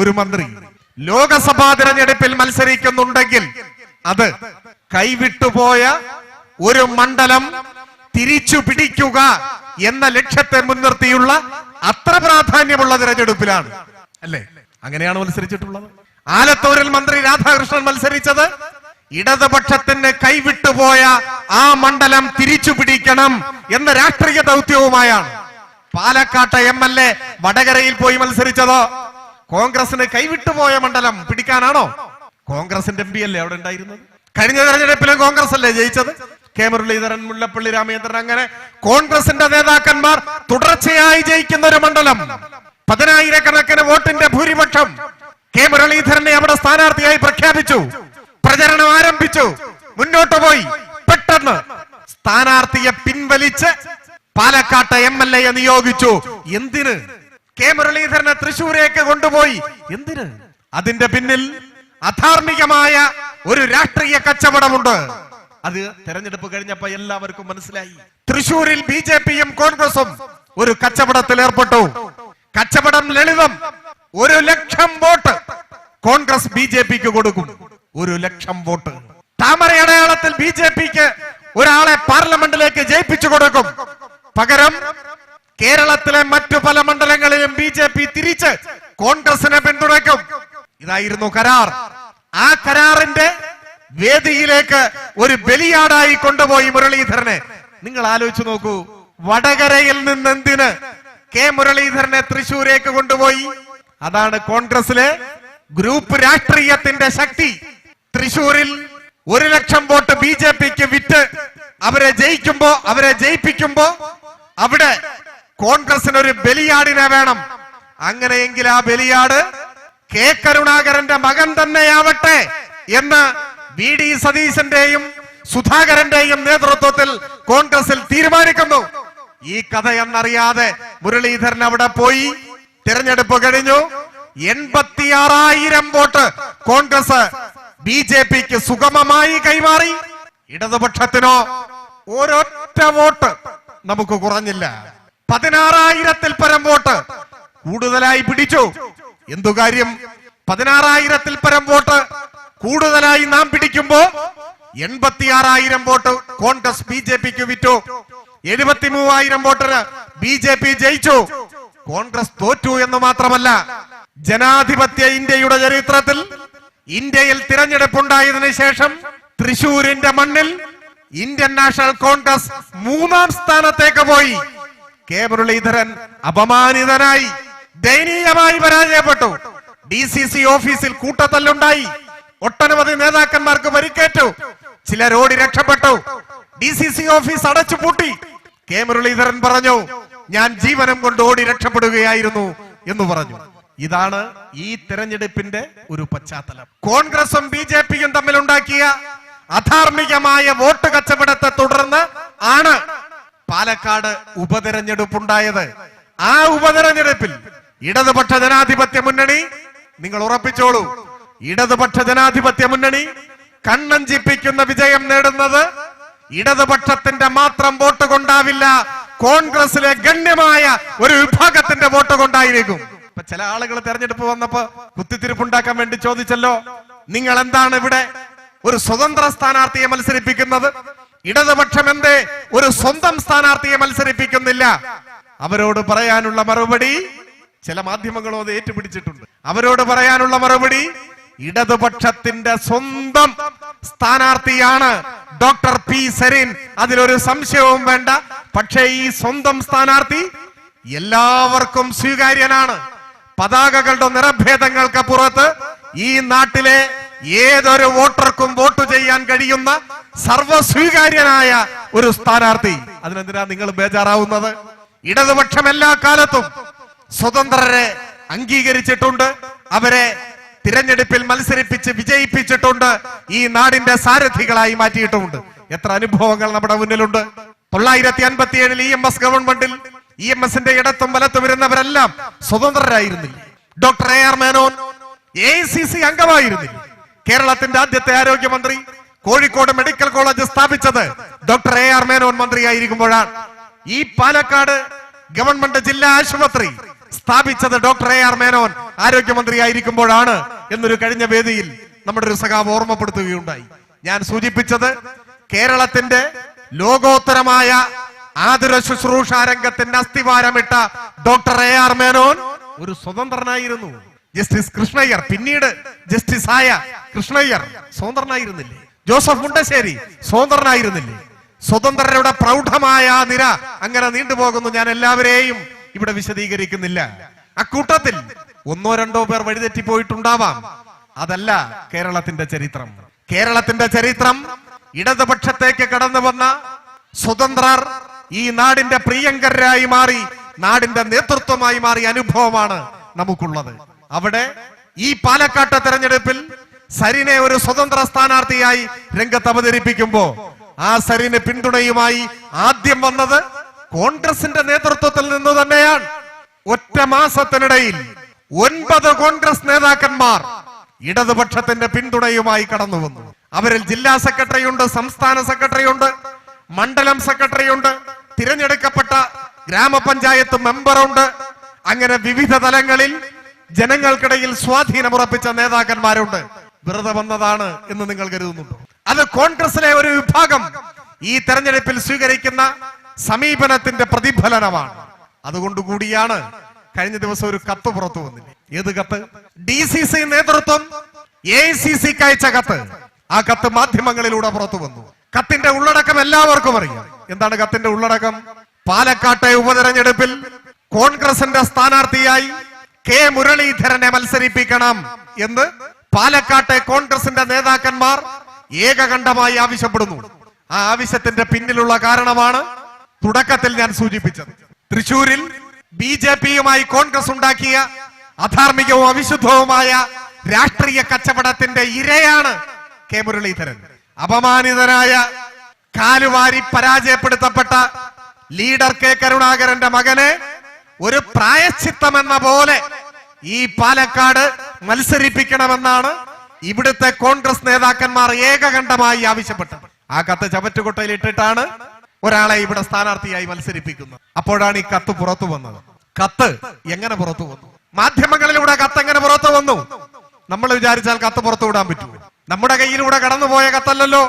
ഒരു മന്ത്രി ലോകസഭാ തിരഞ്ഞെടുപ്പിൽ മത്സരിക്കുന്നുണ്ടെങ്കിൽ അത് കൈവിട്ടുപോയ ഒരു മണ്ഡലം തിരിച്ചു പിടിക്കുക എന്ന ലക്ഷ്യത്തെ മുൻനിർത്തിയുള്ള അത്ര പ്രാധാന്യമുള്ള തിരഞ്ഞെടുപ്പിലാണ്. അല്ലേ? അങ്ങനെയാണ് മത്സരിച്ചിട്ടുള്ളത്. ആലത്തൂരിൽ മന്ത്രി രാധാകൃഷ്ണൻ മത്സരിച്ചത് ഇടതുപക്ഷത്തിന് കൈവിട്ടുപോയ ആ മണ്ഡലം തിരിച്ചു പിടിക്കണം എന്ന രാഷ്ട്രീയ ദൗത്യവുമായാണ്. പാലക്കാട്ടെ എം എൽ എ വടകരയിൽ പോയി മത്സരിച്ചതോ? കോൺഗ്രസിന് കൈവിട്ടുപോയ മണ്ഡലം പിടിക്കാനാണോ? കോൺഗ്രസിന്റെ എം പി അല്ലേ അവിടെ ഉണ്ടായിരുന്നത്? കഴിഞ്ഞ തെരഞ്ഞെടുപ്പിലും കോൺഗ്രസ് അല്ലേ ജയിച്ചത്? കെ മുരളീധരൻ മുല്ലപ്പള്ളി രാമചന്ദ്രൻ അങ്ങനെ കോൺഗ്രസിന്റെ നേതാക്കന്മാർ തുടർച്ചയായി ജയിക്കുന്ന ഒരു മണ്ഡലം. പതിനായിരക്കണക്കിന് വോട്ടിന്റെ ഭൂരിപക്ഷം കെ മുരളീധരനെ അവിടെ സ്ഥാനാർത്ഥിയായി പ്രഖ്യാപിച്ചു. പ്രചരണം ആരംഭിച്ചു. മുന്നോട്ട് പോയി. പെട്ടെന്ന് സ്ഥാനാർത്ഥിയെ പിൻവലിച്ച് പാലക്കാട്ട് എം എൽ എയെ നിയോഗിച്ചു. എന്തിന്? കെ മുരളീധരനെ തൃശൂരേക്ക് കൊണ്ടുപോയി. എന്തിന്? അതിന്റെ പിന്നിൽ അധാർമികമായ ഒരു രാഷ്ട്രീയ കച്ചവടമുണ്ട്. അത് തെരഞ്ഞെടുപ്പ് കഴിഞ്ഞപ്പോ എല്ലാവർക്കും മനസ്സിലായി. തൃശൂരിൽ ബി ജെ പിയും കോൺഗ്രസും ഒരു കച്ചവടത്തിൽ ഏർപ്പെട്ടു. കച്ചവടം ലളിതം. ഒരു ലക്ഷം വോട്ട് കോൺഗ്രസ് ബി ജെ പിക്ക് കൊടുക്കും. ഒരു ലക്ഷം വോട്ട്. താമര അടയാളത്തിൽ ബി ജെ പിക്ക് ഒരാളെ പാർലമെന്റിലേക്ക് ജയിപ്പിച്ചു കൊടുക്കും. പകരം കേരളത്തിലെ മറ്റു പല മണ്ഡലങ്ങളിലും ബി ജെ പി തിരിച്ച് കോൺഗ്രസിനെ പിന്തുണയ്ക്കും. ഇതായിരുന്നു കരാർ. ആ കരാറിന്റെ വേദിയിലേക്ക് ഒരു ബലിയാടായി കൊണ്ടുപോയി മുരളീധരനെ. നിങ്ങൾ ആലോചിച്ചു നോക്കൂ വടകരയിൽ നിന്ന് എന്തിന് കെ മുരളീധരനെ തൃശൂരേക്ക് കൊണ്ടുപോയി? അതാണ് കോൺഗ്രസിലെ ഗ്രൂപ്പ് രാഷ്ട്രീയത്തിന്റെ ശക്തി. തൃശൂരിൽ ഒരു ലക്ഷം വോട്ട് ബി ജെ പിക്ക് വിറ്റ് അവരെ ജയിക്കുമ്പോ അവരെ ജയിപ്പിക്കുമ്പോ അവിടെ കോൺഗ്രസിന് ഒരു ബലിയാടിനെ വേണം. അങ്ങനെയെങ്കിൽ ആ ബലിയാട് കെ കരുണാകരന്റെ മകൻ തന്നെയാവട്ടെ എന്ന് വി ഡി സതീശന്റെയും സുധാകരന്റെയും നേതൃത്വത്തിൽ കോൺഗ്രസിൽ തീരുമാനിക്കുന്നു. ഈ കഥ എന്നറിയാതെ മുരളീധരൻ അവിടെ പോയി. തിരഞ്ഞെടുപ്പ് കഴിഞ്ഞു. എൺപത്തിയാറായിരം വോട്ട് കോൺഗ്രസ് ബി ജെ പിക്ക് സുഗമമായി കൈമാറി. ഇടതുപക്ഷത്തിനോ ഒരൊറ്റ വോട്ട് നമുക്ക് കുറഞ്ഞില്ല. പതിനാറായിരത്തിൽ പരം വോട്ട് കൂടുതലായി പിടിച്ചു. എന്തു കാര്യം? പതിനാറായിരത്തിൽ പരം വോട്ട്. കൂടുതലായി നാം പിടിക്കുമ്പോ എൺപത്തിയാറായിരം വോട്ട് കോൺഗ്രസ് ബി ജെ പിക്ക് വിറ്റു. എഴുപത്തി മൂവായിരം വോട്ടിന് ബി ജെ പി ജയിച്ചു. കോൺഗ്രസ് തോറ്റു എന്ന് മാത്രമല്ല ജനാധിപത്യ ഇന്ത്യയുടെ ചരിത്രത്തിൽ ഇന്ത്യയിൽ തിരഞ്ഞെടുപ്പുണ്ടായതിനു ശേഷം തൃശൂരിന്റെ മണ്ണിൽ ഇന്ത്യൻ നാഷണൽ കോൺഗ്രസ് മൂന്നാം സ്ഥാനത്തേക്ക് പോയി. കെ മുരളീധരൻ അപമാനിതനായി. ദയനീയമായി പരാജയപ്പെട്ടു. ഡി സി സി ഓഫീസിൽ കൂട്ടത്തല്ലുണ്ടായി. ഒട്ടനവധി നേതാക്കന്മാർക്ക് പരിക്കേറ്റു. ചില റോഡി രക്ഷപ്പെട്ടു. ഡി സി സി ഓഫീസ് അടച്ചുപൂട്ടി കെ മുരളീധരൻ പറഞ്ഞു ഞാൻ ജീവനം കൊണ്ട് ഓടി രക്ഷപ്പെടുകയായിരുന്നു എന്ന് പറഞ്ഞു. ഇതാണ് ഈ തെരഞ്ഞെടുപ്പിന്റെ ഒരു പശ്ചാത്തലം. കോൺഗ്രസും ബി ജെ പിയും തമ്മിലുണ്ടാക്കിയ അധാർമികമായ വോട്ട് കച്ചവടത്തെ തുടർന്ന് ആണ് പാലക്കാട് ഉപതെരഞ്ഞെടുപ്പുണ്ടായത്. ആ ഉപതെരഞ്ഞെടുപ്പിൽ ഇടതുപക്ഷ ജനാധിപത്യ മുന്നണി നിങ്ങൾ ഉറപ്പിച്ചോളൂ. ഇടതുപക്ഷ ജനാധിപത്യ മുന്നണി കണ്ണഞ്ചിപ്പിക്കുന്ന വിജയം നേടുന്നത് ഇടതുപക്ഷത്തിന്റെ മാത്രം വോട്ട് കൊണ്ടാവില്ല കോൺഗ്രസിലെ ഗണ്യമായ ഒരു വിഭാഗത്തിന്റെ വോട്ട് കൊണ്ടായിരിക്കും. ഇപ്പൊ ചില ആളുകൾ തെരഞ്ഞെടുപ്പ് വന്നപ്പോ കുത്തിത്തിരിപ്പുണ്ടാക്കാൻ വേണ്ടി ചോദിച്ചല്ലോ നിങ്ങൾ എന്താണ് ഇവിടെ ഒരു സ്വതന്ത്ര സ്ഥാനാർത്ഥിയെ മത്സരിപ്പിക്കുന്നത്? ഇടതുപക്ഷം എന്തേ ഒരു സ്വന്തം സ്ഥാനാർത്ഥിയെ മത്സരിപ്പിക്കുന്നില്ല? അവരോട് പറയാനുള്ള മറുപടി ചില മാധ്യമങ്ങളും അത് ഏറ്റുപിടിച്ചിട്ടുണ്ട്. അവരോട് പറയാനുള്ള മറുപടി ഇടതുപക്ഷത്തിന്റെ സ്വന്തം സ്ഥാനാർത്ഥിയാണ് ഡോക്ടർ പി സരീൻ. അതിലൊരു സംശയവും വേണ്ട. പക്ഷേ ഈ സ്വന്തം സ്ഥാനാർത്ഥി എല്ലാവർക്കും സ്വീകാര്യനാണ്. പതാകകളുടെ നിറഭേദങ്ങൾക്ക് പുറത്ത് ഈ നാട്ടിലെ ഏതൊരു വോട്ടർക്കും വോട്ട് ചെയ്യാൻ കഴിയുന്ന സർവസ്വീകാര്യനായ ഒരു സ്ഥാനാർത്ഥി. അതിനെന്തിനാ നിങ്ങൾ ബേജാറാവുന്നത്? ഇടതുപക്ഷം എല്ലാ കാലത്തും സ്വതന്ത്രരെ അംഗീകരിച്ചിട്ടുണ്ട്. അവരെ തിരഞ്ഞെടുപ്പിൽ മത്സരിപ്പിച്ച് വിജയിപ്പിച്ചിട്ടുണ്ട്. ഈ നാടിന്റെ സാരഥികളായി മാറ്റിയിട്ടുമുണ്ട് എത്ര അനുഭവങ്ങൾ നമ്മുടെ മുന്നിലുണ്ട്. തൊള്ളായിരത്തി അൻപത്തി ഏഴിൽ ഇ എം എസ് ഗവൺമെന്റിൽ ഇ എം എസിന്റെ ഇടത്തും വലത്തും വരുന്നവരെല്ലാം സ്വതന്ത്രരായിരുന്നില്ല. Doctor A R Menon A C C അംഗമായിരുന്നില്ല. കേരളത്തിന്റെ ആദ്യത്തെ ആരോഗ്യമന്ത്രി കോഴിക്കോട് മെഡിക്കൽ കോളേജ് സ്ഥാപിച്ചത് ഡോക്ടർ എ ആർ മേനോൻ മന്ത്രിയായിരിക്കുമ്പോഴാണ്. ഈ പാലക്കാട് ഗവൺമെന്റ് ജില്ലാ ആശുപത്രി സ്ഥാപിച്ചത് ഡോക്ടർ എ ആർ മേനോൻ ആരോഗ്യമന്ത്രിയായിരിക്കുമ്പോഴാണ് എന്നൊരു കഴിഞ്ഞ വേദിയിൽ നമ്മുടെ ഒരു സഖാവ് ഓർമ്മപ്പെടുത്തുകയുണ്ടായി. ഞാൻ സൂചിപ്പിച്ചത് കേരളത്തിന്റെ ലോകോത്തരമായ ആതുര ശുശ്രൂഷ രംഗത്തിന്റെ അസ്ഥിവാരമിട്ട ഡോക്ടർ എ ആർ മേനോൻ ഒരു സ്വതന്ത്രനായിരുന്നു. ജസ്റ്റിസ് കൃഷ്ണയ്യർ പിന്നീട് ജസ്റ്റിസ് ആയ കൃഷ്ണയ്യർ സ്വതന്ത്രനായിരുന്നില്ലേ? ജോസഫ് മുണ്ടശ്ശേരി സ്വതന്ത്രനായിരുന്നില്ലേ? സ്വതന്ത്രരുടെ പ്രൗഢമായ നിര അങ്ങനെ നീണ്ടുപോകുന്നു. ഞാൻ എല്ലാവരെയും ഇവിടെ വിശദീകരിക്കുന്നില്ല. അക്കൂട്ടത്തിൽ ഒന്നോ രണ്ടോ പേർ വഴിതെറ്റി പോയിട്ടുണ്ടാവാം അതല്ല കേരളത്തിന്റെ ചരിത്രം. കേരളത്തിന്റെ ചരിത്രം ഇടതുപക്ഷത്തേക്ക് കടന്നു വന്ന സ്വതന്ത്രർ ഈ നാടിന്റെ പ്രിയങ്കരായി മാറി നാടിന്റെ നേതൃത്വമായി മാറിയ അനുഭവമാണ് നമുക്കുള്ളത്. അവിടെ ഈ പാലക്കാട്ടെ തെരഞ്ഞെടുപ്പിൽ സരിനെ ഒരു സ്വതന്ത്ര സ്ഥാനാർത്ഥിയായി രംഗത്ത് അവതരിപ്പിക്കുമ്പോ ആ സരിന് പിന്തുണയുമായി ആദ്യം വന്നത് കോൺഗ്രസിന്റെ നേതൃത്വത്തിൽ നിന്ന് തന്നെയാണ് ഒറ്റ മാസത്തിനിടയിൽ ഒൻപത് കോൺഗ്രസ് നേതാക്കന്മാർ ഇടതുപക്ഷത്തിന്റെ പിന്തുണയുമായി കടന്നു വന്നു. അവരിൽ ജില്ലാ സെക്രട്ടറി ഉണ്ട് സംസ്ഥാന സെക്രട്ടറി ഉണ്ട് മണ്ഡലം സെക്രട്ടറി ഉണ്ട് തിരഞ്ഞെടുക്കപ്പെട്ട ഗ്രാമപഞ്ചായത്ത് മെമ്പറുണ്ട്. അങ്ങനെ വിവിധ തലങ്ങളിൽ ജനങ്ങൾക്കിടയിൽ സ്വാധീനമുറപ്പിച്ച നേതാക്കന്മാരുണ്ട്. വെറുതെ വന്നതാണ് എന്ന് നിങ്ങൾ കരുതുന്നുണ്ടോ? അത് കോൺഗ്രസിലെ ഒരു വിഭാഗം ഈ തെരഞ്ഞെടുപ്പിൽ സ്വീകരിക്കുന്ന സമീപനത്തിന്റെ പ്രതിഫലനമാണ്. അതുകൊണ്ടുകൂടിയാണ് കഴിഞ്ഞ ദിവസം ഒരു കത്ത് പുറത്തു വന്നില്ലേ? ഏത് കത്ത്? ഡി സി സി നേതൃത്വം എ സി സിക്ക് അയച്ച കത്ത്. ആ കത്ത് മാധ്യമങ്ങളിലൂടെ പുറത്തു വന്നു. കത്തിന്റെ ഉള്ളടക്കം എല്ലാവർക്കും അറിയാം. എന്താണ് കത്തിന്റെ ഉള്ളടക്കം? പാലക്കാട്ടെ ഉപതെരഞ്ഞെടുപ്പിൽ കോൺഗ്രസിന്റെ സ്ഥാനാർത്ഥിയായി കെ മുരളീധരനെ മത്സരിപ്പിക്കണം എന്ന് പാലക്കാട്ടെ കോൺഗ്രസിന്റെ നേതാക്കന്മാർ ഏകകണ്ഠമായി ആവശ്യപ്പെടുന്നു. ആ ആവശ്യത്തിന്റെ പിന്നിലുള്ള കാരണമാണ് തുടക്കത്തിൽ ഞാൻ സൂചിപ്പിച്ചത്. തൃശൂരിൽ ബി ജെ പിയുമായി കോൺഗ്രസ് ഉണ്ടാക്കിയ അധാർമികവും അവിശുദ്ധവുമായ രാഷ്ട്രീയ കച്ചവടത്തിന്റെ ഇരയാണ് കെ മുരളീധരൻ. അപമാനിതനായ കാലുവാരി പരാജയപ്പെടുത്തപ്പെട്ട ലീഡർ കെ കരുണാകരന്റെ മകനെ ഒരു പ്രായശ്ചിത്തം എന്ന പോലെ ഈ പാലക്കാട് മത്സരിപ്പിക്കണമെന്നാണ് ഇവിടുത്തെ കോൺഗ്രസ് നേതാക്കന്മാർ ഏകകണ്ഠമായി ആവശ്യപ്പെട്ടത്. ആ കത്ത് ചവറ്റുകുട്ടയിൽ ഇട്ടിട്ടാണ് ഒരാളെ ഇവിടെ സ്ഥാനാർത്ഥിയായി മത്സരിപ്പിക്കുന്നത് അപ്പോഴാണ് ഈ കത്ത് പുറത്തു വന്നത്. കത്ത് എങ്ങനെ പുറത്തു വന്നു? മാധ്യമങ്ങളിലൂടെ കത്ത് എങ്ങനെ പുറത്തു വന്നു? നമ്മൾ വിചാരിച്ചാൽ കത്ത് പുറത്തു വിടാൻ പറ്റുമോ? നമ്മുടെ കയ്യിലൂടെ കടന്നുപോയ കത്തല്ലല്ലോ.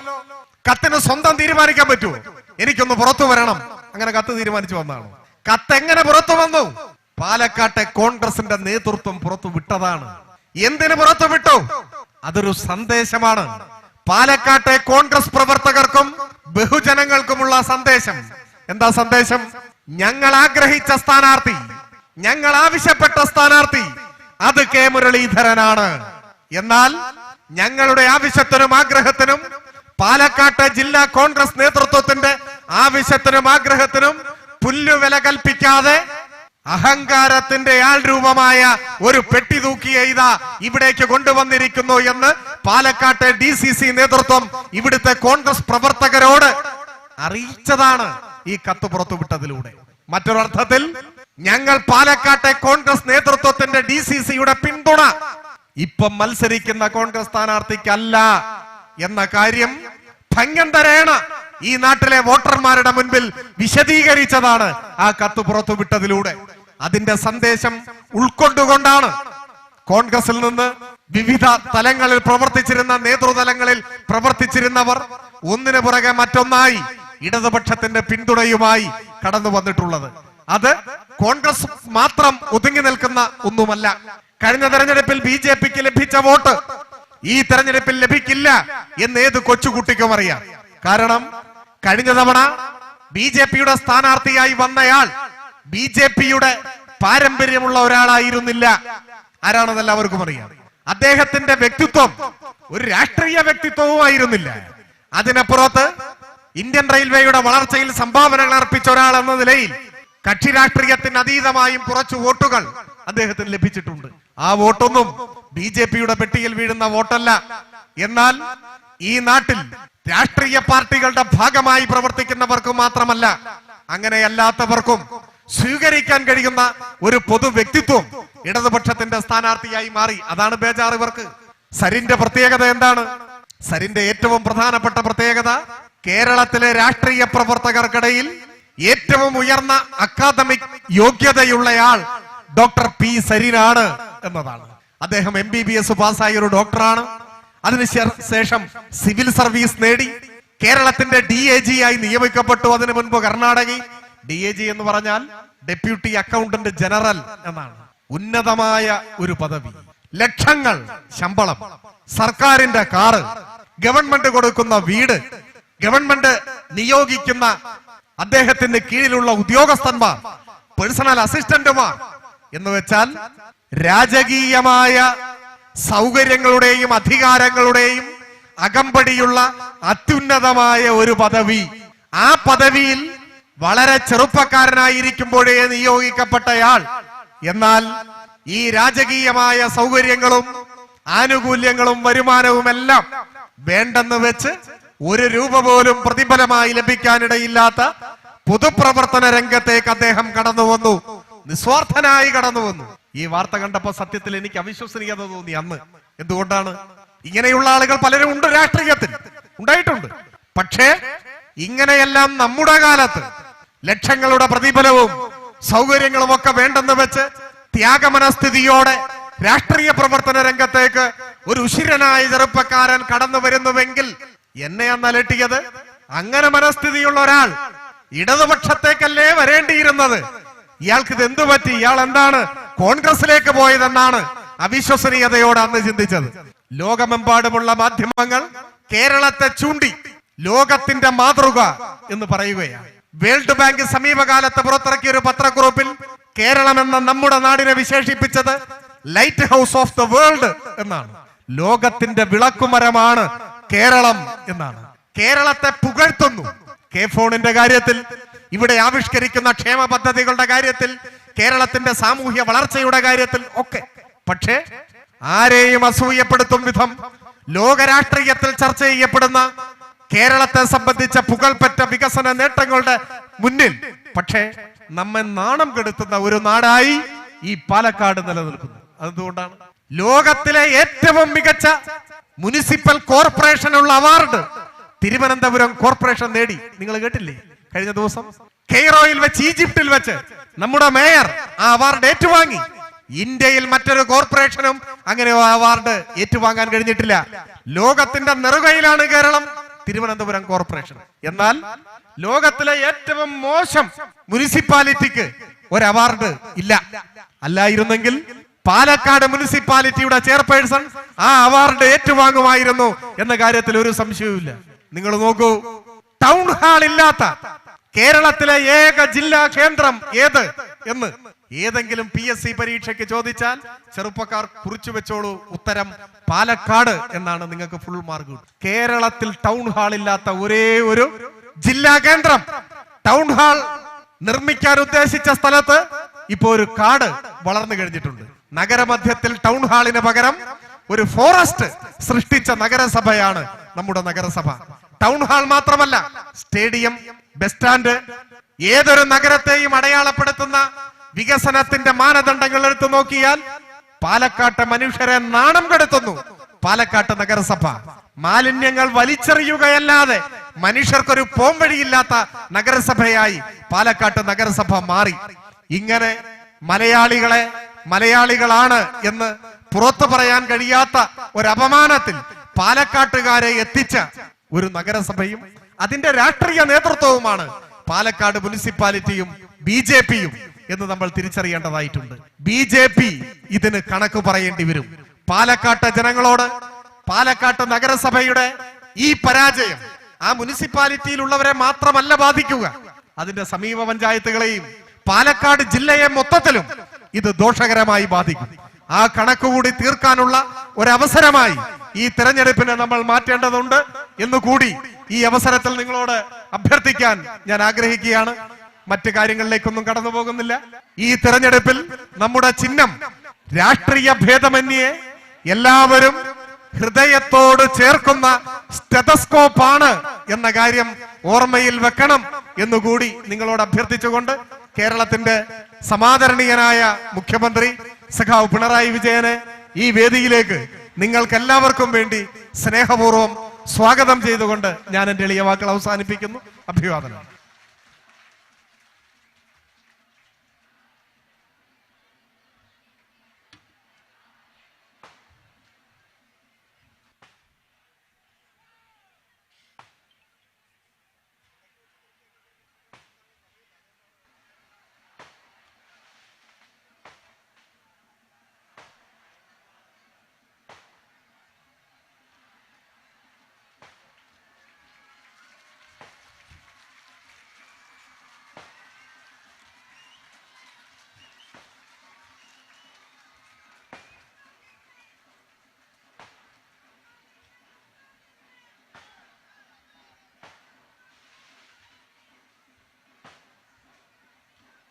കത്തിന് സ്വന്തം തീരുമാനിക്കാൻ പറ്റുമോ? എനിക്കൊന്ന് പുറത്തു വരണം. അങ്ങനെ കത്ത് തീരുമാനിച്ചു വന്നാണ് കത്ത് എങ്ങനെ പുറത്തു വന്നു? പാലക്കാട്ടെ കോൺഗ്രസിന്റെ നേതൃത്വം പുറത്തു വിട്ടതാണ്. എന്തിനു പുറത്തു വിട്ടു? അതൊരു സന്ദേശമാണ്. പാലക്കാട്ടെ കോൺഗ്രസ് പ്രവർത്തകർക്കും ബഹുജനങ്ങൾക്കുമുള്ള സന്ദേശം. എന്താ സന്ദേശം? ഞങ്ങൾ ആഗ്രഹിച്ച സ്ഥാനാർത്ഥി ഞങ്ങൾ ആവശ്യപ്പെട്ട സ്ഥാനാർത്ഥി അത് കെ മുരളീധരനാണ്. എന്നാൽ ഞങ്ങളുടെ ആവശ്യത്തിനും ആഗ്രഹത്തിനും പാലക്കാട്ട് ജില്ലാ കോൺഗ്രസ് നേതൃത്വത്തിന്റെ ആവശ്യത്തിനും ആഗ്രഹത്തിനും പുല്ലുവില കൽപ്പിക്കാതെ അഹങ്കാരത്തിന്റെ ആൾ രൂപമായ ഒരു പെട്ടി തൂക്കി ഇതാ ഇവിടേക്ക് കൊണ്ടുവന്നിരിക്കുന്നു എന്ന് പാലക്കാട്ടെ ഡി സി സി നേതൃത്വം ഇവിടുത്തെ കോൺഗ്രസ് പ്രവർത്തകരോട് അറിയിച്ചതാണ് ഈ കത്ത് പുറത്തുവിട്ടതിലൂടെ. മറ്റൊരർത്ഥത്തിൽ ഞങ്ങൾ പാലക്കാട്ടെ കോൺഗ്രസ് നേതൃത്വത്തിന്റെ ഡി സി സിയുടെ പിന്തുണ ഇപ്പം മത്സരിക്കുന്ന കോൺഗ്രസ് സ്ഥാനാർത്ഥിക്കല്ല എന്ന കാര്യം ഭംഗന്തരേണ ഈ നാട്ടിലെ വോട്ടർമാരുടെ മുൻപിൽ വിശദീകരിച്ചതാണ് ആ കത്ത് പുറത്തുവിട്ടതിലൂടെ അതിന്റെ സന്ദേശം ഉൾക്കൊണ്ടുകൊണ്ടാണ് കോൺഗ്രസിൽ നിന്ന് വിവിധ തലങ്ങളിൽ പ്രവർത്തിച്ചിരുന്ന നേതൃതലങ്ങളിൽ പ്രവർത്തിച്ചിരുന്നവർ ഒന്നിനു പുറകെ മറ്റൊന്നായി ഇടതുപക്ഷത്തിന്റെ പിന്തുണയുമായി കടന്നു വന്നിട്ടുള്ളത്. അത് കോൺഗ്രസ് മാത്രം ഒതുങ്ങി നിൽക്കുന്ന ഒന്നുമല്ല. കഴിഞ്ഞ തെരഞ്ഞെടുപ്പിൽ ബി ജെ പിക്ക് ലഭിച്ച വോട്ട് ഈ തെരഞ്ഞെടുപ്പിൽ ലഭിക്കില്ല എന്ന് ഏത് കൊച്ചുകുട്ടിക്കും അറിയാം. കാരണം കഴിഞ്ഞ തവണ ബി ജെ പിയുടെ സ്ഥാനാർത്ഥിയായി വന്നയാൾ ബി ജെ പിയുടെ പാരമ്പര്യമുള്ള ഒരാളായിരുന്നില്ല. ആരാണെന്ന് എല്ലാവർക്കും അറിയാം. അദ്ദേഹത്തിന്റെ വ്യക്തിത്വം ഒരു രാഷ്ട്രീയ വ്യക്തിത്വവും ആയിരുന്നില്ല. അതിനപ്പുറത്ത് ഇന്ത്യൻ റെയിൽവേയുടെ വളർച്ചയിൽ സംഭാവനകൾ അർപ്പിച്ച ഒരാൾ എന്ന നിലയിൽ കക്ഷി രാഷ്ട്രീയത്തിന് അതീതമായും കുറച്ചു വോട്ടുകൾ അദ്ദേഹത്തിന് ലഭിച്ചിട്ടുണ്ട്. ആ വോട്ടൊന്നും ബി ജെ പിയുടെ പെട്ടിയിൽ വീഴുന്ന വോട്ടല്ല. എന്നാൽ ഈ നാട്ടിൽ രാഷ്ട്രീയ പാർട്ടികളുടെ ഭാഗമായി പ്രവർത്തിക്കുന്നവർക്ക് മാത്രമല്ല അങ്ങനെയല്ലാത്തവർക്കും സ്വീകരിക്കാൻ കഴിയുന്ന ഒരു പൊതു വ്യക്തിത്വം ഇടതുപക്ഷത്തിന്റെ സ്ഥാനാർത്ഥിയായി മാറി. അതാണ് ബേജാർ ഇവർക്ക്. സരിന്റെ പ്രത്യേകത എന്താണ്? സരിന്റെ ഏറ്റവും പ്രധാനപ്പെട്ട പ്രത്യേകത കേരളത്തിലെ രാഷ്ട്രീയ പ്രവർത്തകർക്കിടയിൽ ഏറ്റവും ഉയർന്ന അക്കാദമിക് യോഗ്യതയുള്ളയാൾ ഡോക്ടർ പി സരിനാണ് എന്നതാണ്. അദ്ദേഹം എം ബി ബി എസ് പാസ്സായ ഒരു ഡോക്ടറാണ്. അതിനുശേ- ശേഷം സിവിൽ സർവീസ് നേടി കേരളത്തിന്റെ ഡി എ ജി ആയി നിയമിക്കപ്പെട്ടു. അതിനു മുൻപ് കർണാടകയിൽ ഡി എ ജി എന്ന് പറഞ്ഞാൽ ഡെപ്യൂട്ടി അക്കൗണ്ടന്റ് ജനറൽ എന്നാണ്. ഉന്നതമായ ഒരു പദവി. ലക്ഷങ്ങൾ ശമ്പളം. സർക്കാരിന്റെ കാറ്. ഗവൺമെന്റ് കൊടുക്കുന്ന വീട്. ഗവൺമെന്റ് നിയോഗിക്കുന്ന അദ്ദേഹത്തിന് കീഴിലുള്ള ഉദ്യോഗസ്ഥന്മാർ. പേഴ്സണൽ അസിസ്റ്റന്റുമാർ. എന്ന് വെച്ചാൽ രാജകീയമായ സൗകര്യങ്ങളുടെയും അധികാരങ്ങളുടെയും അകമ്പടിയുള്ള അത്യുന്നതമായ ഒരു പദവി. ആ പദവിയിൽ വളരെ ചെറുപ്പക്കാരനായിരിക്കുമ്പോഴേ നിയോഗിക്കപ്പെട്ടയാൾ. എന്നാൽ ഈ രാജകീയമായ സൗകര്യങ്ങളും ആനുകൂല്യങ്ങളും വരുമാനവും എല്ലാം വേണ്ടെന്ന് വെച്ച് ഒരു രൂപ പോലും പ്രതിഫലമായി ലഭിക്കാനിടയില്ലാത്ത പൊതുപ്രവർത്തന രംഗത്തേക്ക് അദ്ദേഹം കടന്നു വന്നു നിസ്വാർത്ഥനായി കടന്നു വന്നു. ഈ വാർത്ത കണ്ടപ്പോ സത്യത്തിൽ എനിക്ക് അവിശ്വസനീയത തോന്നി അന്ന്. എന്തുകൊണ്ടാണ്? ഇങ്ങനെയുള്ള ആളുകൾ പലരും ഉണ്ട് രാഷ്ട്രീയത്തിൽ. ഉണ്ടായിട്ടുണ്ട്. പക്ഷേ ഇങ്ങനെയെല്ലാം നമ്മുടെ കാലത്ത് ലക്ഷങ്ങളുടെ പ്രതിഫലവും സൗകര്യങ്ങളും ഒക്കെ വേണ്ടെന്ന് വെച്ച് ത്യാഗമനസ്ഥിതിയോടെ രാഷ്ട്രീയ പ്രവർത്തന രംഗത്തേക്ക് ഒരു ഉശിരനായ ചെറുപ്പക്കാരൻ കടന്നു വരുന്നുവെങ്കിൽ എന്നെ അലട്ടിയത് അങ്ങനെ മനസ്ഥിതിയുള്ള ഒരാൾ ഇടതുപക്ഷത്തേക്കല്ലേ വരേണ്ടിയിരുന്നത്? ഇയാൾക്ക് ഇത് എന്തു പറ്റി? ഇയാൾ എന്താണ് കോൺഗ്രസിലേക്ക് പോയതെന്നാണ് അവിശ്വസനീയതയോട് അന്ന് ചിന്തിച്ചത്. ലോകമെമ്പാടുമുള്ള മാധ്യമങ്ങൾ കേരളത്തെ ചൂണ്ടി ലോകത്തിന്റെ മാതൃക എന്ന് പറയുകയാണ്. വേൾഡ് ബാങ്ക് സമീപകാലത്ത് പുറത്തിറക്കിയ ഒരു പത്രക്കുറിപ്പിൽ കേരളം എന്ന നമ്മുടെ നാടിനെ വിശേഷിപ്പിച്ചത് light house of the world എന്നാണ്. ലോകത്തിന്റെ വിളക്കുമരമാണ് കേരളം എന്നാണ്. കേരളത്തെ പുകഴ്ത്തുന്നു. കെ ഫോണിന്റെ കാര്യത്തിൽ ഇവിടെ ആവിഷ്കരിക്കുന്ന ക്ഷേമ പദ്ധതികളുടെ കാര്യത്തിൽ കേരളത്തിന്റെ സാമൂഹ്യ വളർച്ചയുടെ കാര്യത്തിൽ ഒക്കെ. പക്ഷേ ആരെയും അസൂയപ്പെടുത്തും വിധം ലോകരാഷ്ട്രീയത്തിൽ ചർച്ച ചെയ്യപ്പെടുന്ന കേരളത്തെ സംബന്ധിച്ച പുകൾപ്പറ്റ വികസന നേട്ടങ്ങളുടെ മുന്നിൽ പക്ഷേ നമ്മെ നാണം കെടുത്തുന്ന ഒരു നാടായി ഈ പാലക്കാട് നിലനിൽക്കുന്നു. അതുകൊണ്ടാണ് ലോകത്തിലെ ഏറ്റവും മികച്ച മുനിസിപ്പൽ കോർപ്പറേഷനുള്ള അവാർഡ് തിരുവനന്തപുരം കോർപ്പറേഷൻ നേടി. നിങ്ങൾ കേട്ടില്ലേ? കഴിഞ്ഞ ദിവസം കെയ്റോയിൽ വെച്ച് ഈജിപ്തിൽ വെച്ച് നമ്മുടെ മേയർ ആ അവാർഡ് ഏറ്റുവാങ്ങി. ഇന്ത്യയിൽ മറ്റൊരു കോർപ്പറേഷനും അങ്ങനെ അവാർഡ് ഏറ്റുവാങ്ങാൻ കഴിഞ്ഞിട്ടില്ല. ലോകത്തിന്റെ നെറുകയിലാണ് കേരളം തിരുവനന്തപുരം കോർപ്പറേഷൻ. എന്നാൽ ലോകത്തിലെ ഏറ്റവും മോശം മുനിസിപ്പാലിറ്റിക്ക് ഒരു അവാർഡ് ഇല്ല. അല്ലായിരുന്നെങ്കിൽ പാലക്കാട് മുനിസിപ്പാലിറ്റിയുടെ ചെയർപേഴ്സൺ ആ അവാർഡ് ഏറ്റുവാങ്ങുമായിരുന്നു എന്ന കാര്യത്തിൽ ഒരു സംശയവുമില്ല. നിങ്ങൾ നോക്കൂ ടൗൺ ഹാൾ ഇല്ലാത്ത കേരളത്തിലെ ഏക ജില്ലാ കേന്ദ്രം ഏത് എന്ന് ഏതെങ്കിലും പി എസ് സി പരീക്ഷയ്ക്ക് ചോദിച്ചാൽ ചെറുപ്പക്കാർ കുറിച്ചു വെച്ചോളൂ ഉത്തരം പാലക്കാട് എന്നാണ് നിങ്ങൾക്ക് ഫുൾ മാർക്ക് കേരളത്തിൽ ടൗൺ ഹാൾ ഇല്ലാത്ത ഒരേ ഒരു ജില്ലാ കേന്ദ്രം. ടൗൺ ഹാൾ നിർമ്മിക്കാൻ ഉദ്ദേശിച്ച സ്ഥലത്ത് ഇപ്പോ ഒരു കാട് വളർന്നു കഴിഞ്ഞിട്ടുണ്ട്. നഗരമധ്യത്തിൽ ടൗൺ ഹാളിന് പകരം ഒരു ഫോറസ്റ്റ് സൃഷ്ടിച്ച നഗരസഭയാണ് നമ്മുടെ നഗരസഭ. ടൗൺ ഹാൾ മാത്രമല്ല സ്റ്റേഡിയം ബസ് സ്റ്റാൻഡ് ഏതൊരു നഗരത്തെയും അടയാളപ്പെടുത്തുന്ന വികസനത്തിന്റെ മാനദണ്ഡങ്ങൾ എടുത്തു നോക്കിയാൽ പാലക്കാട്ട് മനുഷ്യരെ നാണം കെടുത്തുന്നു. പാലക്കാട്ട് നഗരസഭ മാലിന്യങ്ങൾ വലിച്ചെറിയുകയല്ലാതെ മനുഷ്യർക്കൊരു പോംവഴിയില്ലാത്ത നഗരസഭയായി പാലക്കാട്ട് നഗരസഭ മാറി. ഇങ്ങനെ മലയാളികളെ മലയാളികളാണ് എന്ന് പുറത്തു പറയാൻ കഴിയാത്ത ഒരു അപമാനത്തിൽ പാലക്കാട്ടുകാരെ എത്തിച്ച ഒരു നഗരസഭയും അതിന്റെ രാഷ്ട്രീയ നേതൃത്വവുമാണ് പാലക്കാട് മുനിസിപ്പാലിറ്റിയും ബി ജെ പിയും എന്ന് നമ്മൾ തിരിച്ചറിയേണ്ടതായിട്ടുണ്ട്. ബി ജെ പി ഇതിന് കണക്ക് പറയേണ്ടി വരും. പാലക്കാട്ട് ജനങ്ങളോട് പാലക്കാട്ട് നഗരസഭയുടെ ഈ പരാജയം ആ മുനിസിപ്പാലിറ്റിയിലുള്ളവരെ മാത്രമല്ല ബാധിക്കുക. അതിന്റെ സമീപ പഞ്ചായത്തുകളെയും പാലക്കാട് ജില്ലയെ മൊത്തത്തിലും ഇത് ദോഷകരമായി ബാധിക്കും. ആ കണക്കുകൂടി തീർക്കാനുള്ള ഒരവസരമായി ഈ തെരഞ്ഞെടുപ്പിനെ നമ്മൾ മാറ്റേണ്ടതുണ്ട് എന്നുകൂടി ഈ അവസരത്തിൽ നിങ്ങളോട് അഭ്യർത്ഥിക്കാൻ ഞാൻ ആഗ്രഹിക്കുകയാണ്. മറ്റു കാര്യങ്ങളിലേക്കൊന്നും കടന്നു പോകുന്നില്ല. ഈ തെരഞ്ഞെടുപ്പിൽ നമ്മുടെ ചിഹ്നം രാഷ്ട്രീയ ഭേദമന്യേ എല്ലാവരും ഹൃദയത്തോട് ചേർക്കുന്ന സ്റ്റെതസ്കോപ്പ് ആണ് എന്ന കാര്യം ഓർമ്മയിൽ വെക്കണം എന്നുകൂടി നിങ്ങളോട് അഭ്യർത്ഥിച്ചുകൊണ്ട് കേരളത്തിന്റെ സമാദരണീയനായ മുഖ്യമന്ത്രി സഖാവ് പിണറായി വിജയനെ ഈ വേദിയിലേക്ക് നിങ്ങൾക്ക് എല്ലാവർക്കും വേണ്ടി സ്നേഹപൂർവം സ്വാഗതം ചെയ്തുകൊണ്ട് ഞാൻ എന്റെ എളിയ വാക്കുകൾ അവസാനിപ്പിക്കുന്നു. അഭിവാദനം